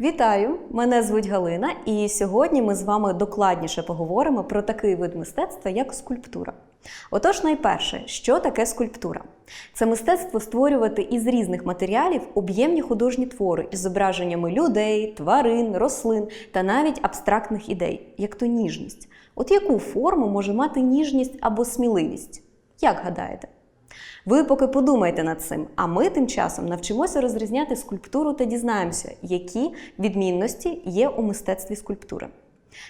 Вітаю! Мене звуть Галина, і сьогодні ми з вами докладніше поговоримо про такий вид мистецтва, як скульптура. Отож, найперше, що таке скульптура? Це мистецтво створювати із різних матеріалів об'ємні художні твори із зображеннями людей, тварин, рослин та навіть абстрактних ідей, як то ніжність. От яку форму може мати ніжність або сміливість? Як гадаєте? Ви поки подумайте над цим, а ми тим часом навчимося розрізняти скульптуру та дізнаємося, які відмінності є у мистецтві скульптури.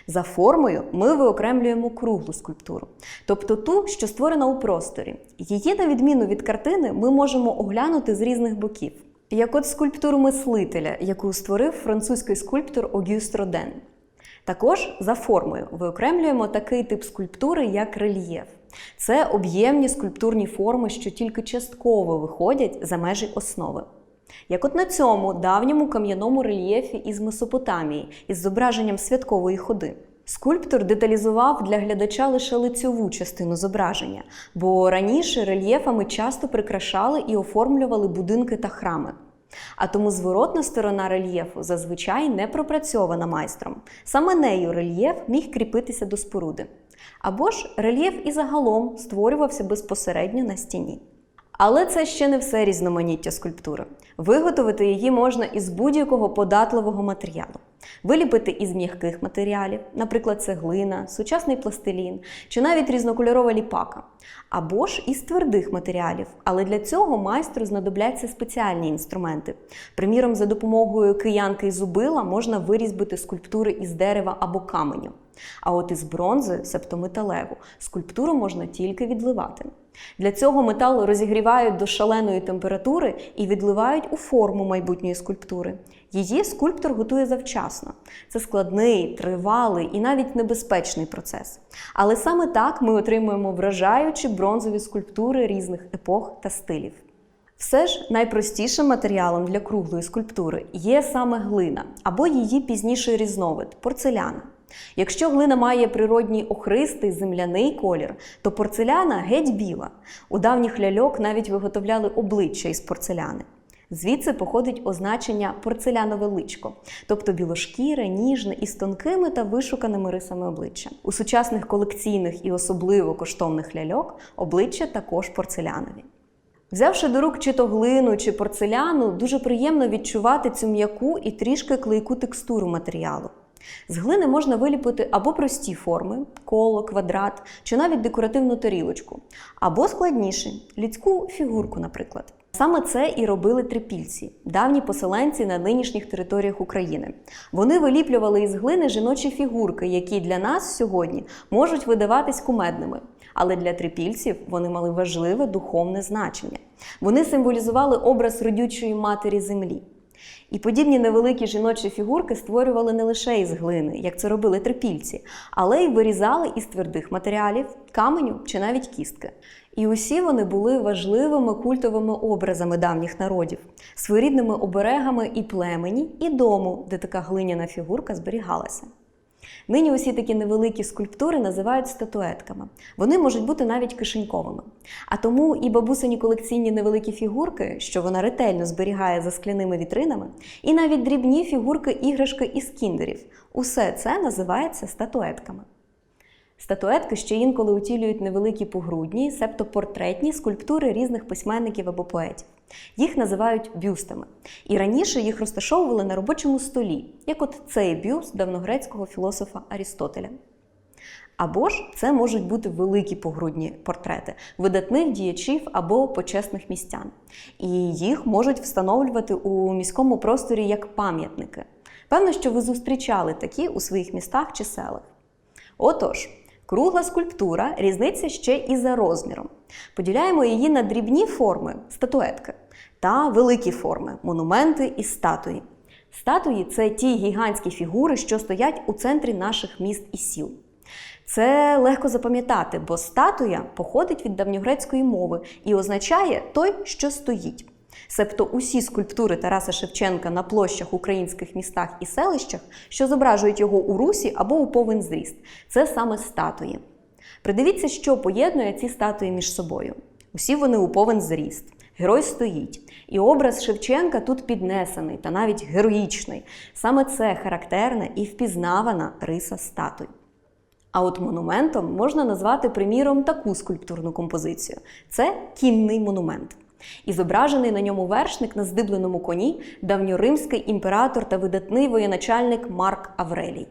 За формою ми виокремлюємо круглу скульптуру, тобто ту, що створена у просторі. Її, на відміну від картини, ми можемо оглянути з різних боків. Як от скульптуру мислителя, яку створив французький скульптор Огюст Роден. Також за формою виокремлюємо такий тип скульптури, як рельєф. Це об'ємні скульптурні форми, що тільки частково виходять за межі основи. Як от на цьому давньому кам'яному рельєфі із Месопотамії із зображенням святкової ходи. Скульптор деталізував для глядача лише лицьову частину зображення, бо раніше рельєфами часто прикрашали і оформлювали будинки та храми. А тому зворотна сторона рельєфу зазвичай не пропрацьована майстром. Саме нею рельєф міг кріпитися до споруди. Або ж рельєф і загалом створювався безпосередньо на стіні. Але це ще не все різноманіття скульптури. Виготовити її можна із будь-якого податливого матеріалу. Виліпити із м'яких матеріалів, наприклад, цеглина, сучасний пластилін чи навіть різнокольорова ліпака. Або ж із твердих матеріалів, але для цього майстру знадобляться спеціальні інструменти. Приміром, за допомогою киянки і зубила можна вирізбити скульптури із дерева або каменю. А от із бронзи, себто металеву, скульптуру можна тільки відливати. Для цього метал розігрівають до шаленої температури і відливають у форму майбутньої скульптури. Її скульптор готує завчасно. Це складний, тривалий і навіть небезпечний процес. Але саме так ми отримуємо вражаючі бронзові скульптури різних епох та стилів. Все ж найпростішим матеріалом для круглої скульптури є саме глина або її пізніший різновид порцеляна. Якщо глина має природній охристий земляний колір, то порцеляна геть біла. У давніх ляльок навіть виготовляли обличчя із порцеляни. Звідси походить означення порцелянове личко, тобто білошкіре, ніжне із тонкими та вишуканими рисами обличчя. У сучасних колекційних і особливо коштовних ляльок обличчя також порцелянові. Взявши до рук чи то глину, чи порцеляну, дуже приємно відчувати цю м'яку і трішки клейку текстуру матеріалу. З глини можна виліпити або прості форми коло, квадрат, чи навіть декоративну тарілочку, або складніші людську фігурку, наприклад. Саме це і робили трипільці, давні поселенці на нинішніх територіях України. Вони виліплювали із глини жіночі фігурки, які для нас сьогодні можуть видаватись кумедними. Але для трипільців вони мали важливе духовне значення. Вони символізували образ родючої матері землі. І подібні невеликі жіночі фігурки створювали не лише із глини, як це робили трипільці, але й вирізали із твердих матеріалів, каменю чи навіть кістки. І усі вони були важливими культовими образами давніх народів, своєрідними оберегами і племені, і дому, де така глиняна фігурка зберігалася. Нині усі такі невеликі скульптури називають статуетками. Вони можуть бути навіть кишеньковими. А тому і бабусині колекційні невеликі фігурки, що вона ретельно зберігає за скляними вітринами, і навіть дрібні фігурки іграшки із кіндерів. Усе це називається статуетками. Статуетки ще інколи утілюють невеликі погрудні, себто портретні скульптури різних письменників або поетів. Їх називають бюстами. І раніше їх розташовували на робочому столі, як от цей бюст давньогрецького філософа Арістотеля. Або ж це можуть бути великі погрудні портрети видатних діячів або почесних містян. І їх можуть встановлювати у міському просторі як пам'ятники. Певно, що ви зустрічали такі у своїх містах чи селах. Отож, кругла скульптура різниця ще і за розміром. Поділяємо її на дрібні форми статуетки та великі форми монументи і статуї. Статуї це ті гігантські фігури, що стоять у центрі наших міст і сіл. Це легко запам'ятати, бо статуя походить від давньогрецької мови і означає той, що стоїть. Себто усі скульптури Тараса Шевченка на площах українських містах і селищах, що зображують його у русі або у повен зріст, це саме статуї. Придивіться, що поєднує ці статуї між собою. Усі вони у повен зріст. Герой стоїть, і образ Шевченка тут піднесений та навіть героїчний. Саме це характерна і впізнавана риса статуй. А от монументом можна назвати, приміром, таку скульптурну композицію це кінний монумент. І зображений на ньому вершник на здибленому коні, давньоримський імператор та видатний воєначальник Марк Аврелій.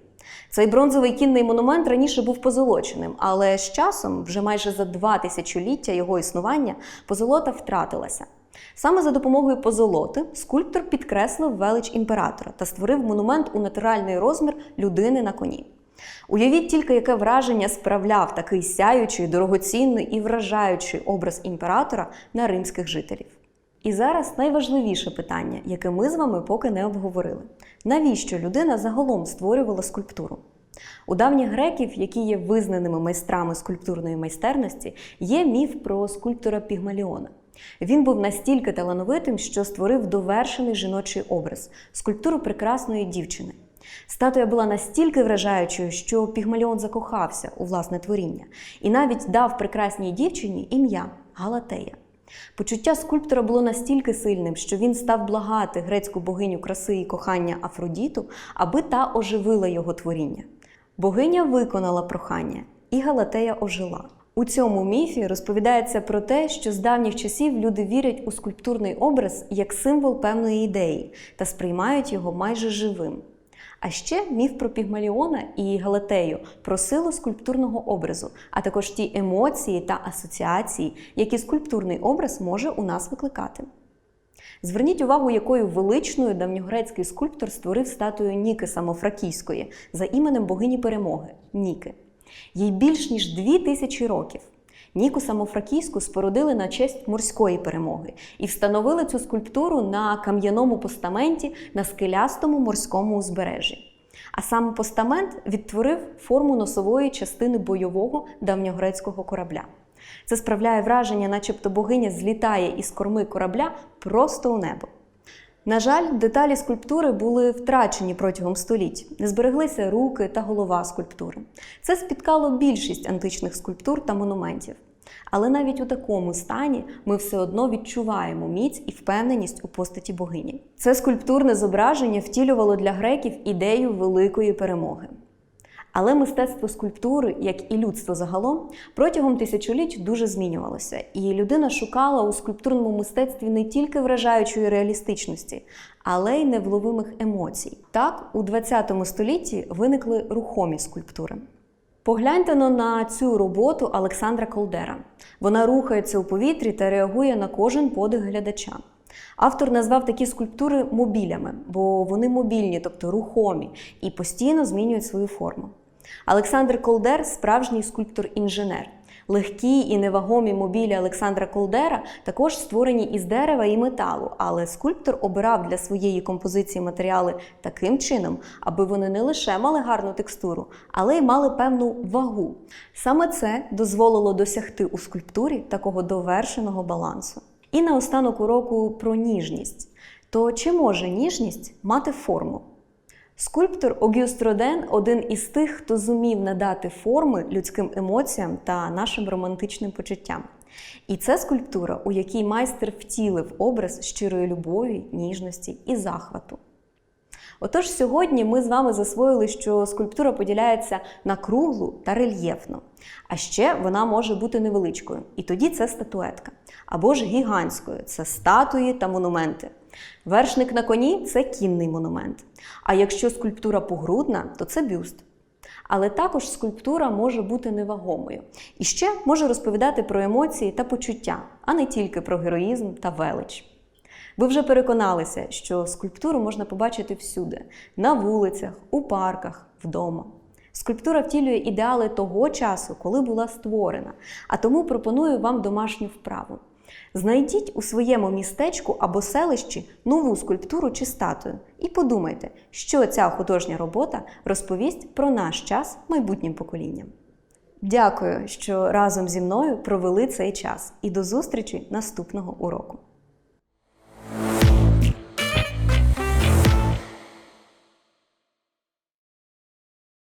Цей бронзовий кінний монумент раніше був позолоченим, але з часом, вже майже за два тисячоліття його існування, позолота втратилася. Саме за допомогою позолоти скульптор підкреслив велич імператора та створив монумент у натуральний розмір людини на коні. Уявіть тільки, яке враження справляв такий сяючий, дорогоцінний і вражаючий образ імператора на римських жителів. І зараз найважливіше питання, яке ми з вами поки не обговорили: навіщо людина загалом створювала скульптуру? У давніх греків, які є визнаними майстрами скульптурної майстерності, є міф про скульптора Пігмаліона. Він був настільки талановитим, що створив довершений жіночий образ скульптуру прекрасної дівчини. Статуя була настільки вражаючою, що Пігмаліон закохався у власне творіння і навіть дав прекрасній дівчині ім'я Галатея. Почуття скульптора було настільки сильним, що він став благати грецьку богиню краси і кохання Афродіту, аби та оживила його творіння. Богиня виконала прохання, і Галатея ожила. У цьому міфі розповідається про те, що з давніх часів люди вірять у скульптурний образ як символ певної ідеї та сприймають його майже живим. А ще міф про Пігмаліона і Галатею про силу скульптурного образу, а також ті емоції та асоціації, які скульптурний образ може у нас викликати. Зверніть увагу, якою величною давньогрецький скульптор створив статую Ніки Самофракійської за іменем богині перемоги Ніки. Їй більш ніж дві тисячі років. Ніку Самофракійську спорудили на честь морської перемоги і встановили цю скульптуру на кам'яному постаменті на скелястому морському узбережжі. А сам постамент відтворив форму носової частини бойового давньогрецького корабля. Це справляє враження, начебто богиня злітає із корми корабля просто у небо. На жаль, деталі скульптури були втрачені протягом століть, не збереглися руки та голова скульптури. Це спіткало більшість античних скульптур та монументів. Але навіть у такому стані ми все одно відчуваємо міць і впевненість у постаті богині. Це скульптурне зображення втілювало для греків ідею великої перемоги. Але мистецтво скульптури, як і людство загалом, протягом тисячоліть дуже змінювалося, і людина шукала у скульптурному мистецтві не тільки вражаючої реалістичності, але й невловимих емоцій. Так, у ХХ столітті виникли рухомі скульптури. Погляньте на цю роботу Олександра Колдера. Вона рухається у повітрі та реагує на кожен подих глядача. Автор назвав такі скульптури мобілями, бо вони мобільні, тобто рухомі, і постійно змінюють свою форму. Олександр Колдер справжній скульптор-інженер. Легкі і невагомі мобілі Олександра Колдера також створені із дерева і металу, але скульптор обирав для своєї композиції матеріали таким чином, аби вони не лише мали гарну текстуру, але й мали певну вагу. Саме це дозволило досягти у скульптурі такого довершеного балансу. І наостанок уроку про ніжність. То чи може ніжність мати форму? Скульптор Огюст Роден один із тих, хто зумів надати форми людським емоціям та нашим романтичним почуттям. І це скульптура, у якій майстер втілив образ щирої любові, ніжності і захвату. Отож, сьогодні ми з вами засвоїли, що скульптура поділяється на круглу та рельєфну. А ще вона може бути невеличкою, і тоді це статуетка. Або ж гігантською це статуї та монументи. Вершник на коні це кінний монумент. А якщо скульптура погрудна, то це бюст. Але також скульптура може бути невагомою і ще може розповідати про емоції та почуття, а не тільки про героїзм та велич. Ви вже переконалися, що скульптуру можна побачити всюди: на вулицях, у парках, вдома. Скульптура втілює ідеали того часу, коли була створена, а тому пропоную вам домашню вправу. Знайдіть у своєму містечку або селищі нову скульптуру чи статую і подумайте, що ця художня робота розповість про наш час майбутнім поколінням. Дякую, що разом зі мною провели цей час і до зустрічі наступного уроку.